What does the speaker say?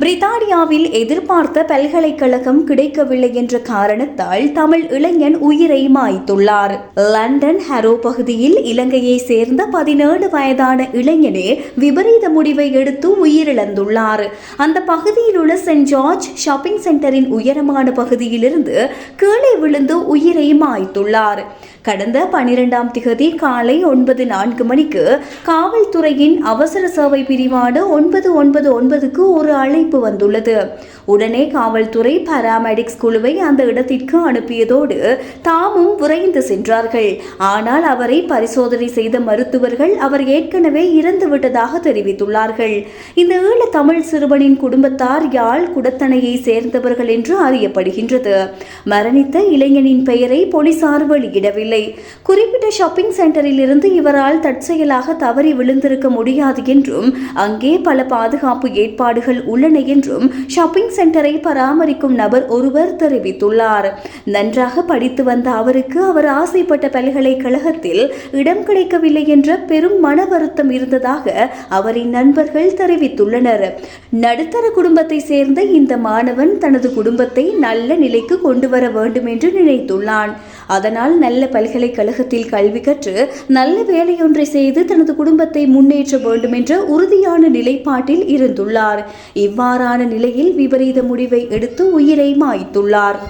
பிரித்தானியாவில் எதிர்பார்த்த பல்கலைக்கழகம் கிடைக்கவில்லை என்ற காரணத்தால் தமிழ் இளைஞன் உயிரை மாய்த்துள்ளார். லண்டன் ஹரோ பகுதியில் இலங்கையை சேர்ந்த பதினேழு வயதான இளைஞனே விபரீத முடிவை எடுத்து உயிரிழந்துள்ளார். அந்த பகுதியில் உள்ள சென்ட் ஜார்ஜ் ஷாப்பிங் சென்டரின் உயரமான பகுதியிலிருந்து கீழே விழுந்து உயிரை மாய்த்துள்ளார். கடந்த பனிரெண்டாம் திகதி காலை ஒன்பது நான்கு மணிக்கு காவல்துறையின் அவசர சேவை பிரிவான ஒன்பது ஒன்பது ஒன்பதுக்கு ஒரு அழைப்பு வந்துள்ளது. உடனே காவல்துறை பாராமெடிக்ஸ் குழுவை அந்த இடத்திற்கு அனுப்பியதோடு தாமும் விரைந்து சென்றார்கள். ஆனால் அவரை பரிசோதனை செய்த மருத்துவர்கள் அவர் ஏற்கனவே இறந்து விட்டதாக தெரிவித்துள்ளார்கள். இந்த ஈழ தமிழ் சிறுவனின் குடும்பத்தார் யாழ் குடத்தனையை சேர்ந்தவர்கள் என்று அறியப்படுகின்றது. மரணித்த இளைஞனின் பெயரை போலீசார் வெளியிடவில்லை. குறிப்பிட்ட ஷாப்பிங் சென்டரில் இருந்து இவரால் தற்செயலாக தவறி விழுந்திருக்க முடியாது என்றும் அங்கே பல பாதுகாப்பு ஏற்பாடுகள் உள்ளன என்றும் ஷாப்பிங் சென்டரை பராமரிக்கும் நபர் ஒருவர் தெரிவித்துள்ளார். நன்றாக படித்து வந்த அவருக்கு அவர் ஆசைப்பட்ட பல்கலைக்கழகத்தில் இடம் கிடைக்கவில்லை என்ற பெரும் மன வருத்தம் இருந்ததாக அவரின் நண்பர்கள் தெரிவித்துள்ளனர். நடுத்தர குடும்பத்தை சேர்ந்த இந்த மாணவன் தனது குடும்பத்தை நல்ல நிலைக்கு கொண்டு வர வேண்டும் என்று நினைத்துள்ளான். அதனால் நல்ல பல்கலைக்கழகத்தில் கல்வி கற்று நல்ல வேலையொன்றை செய்து தனது குடும்பத்தை முன்னேற்ற வேண்டும் என்ற உறுதியான நிலைப்பாட்டில் இருந்துள்ளார். இவ்வாறான நிலையில் விபரீத முடிவை எடுத்து உயிரை மாய்த்துள்ளார்.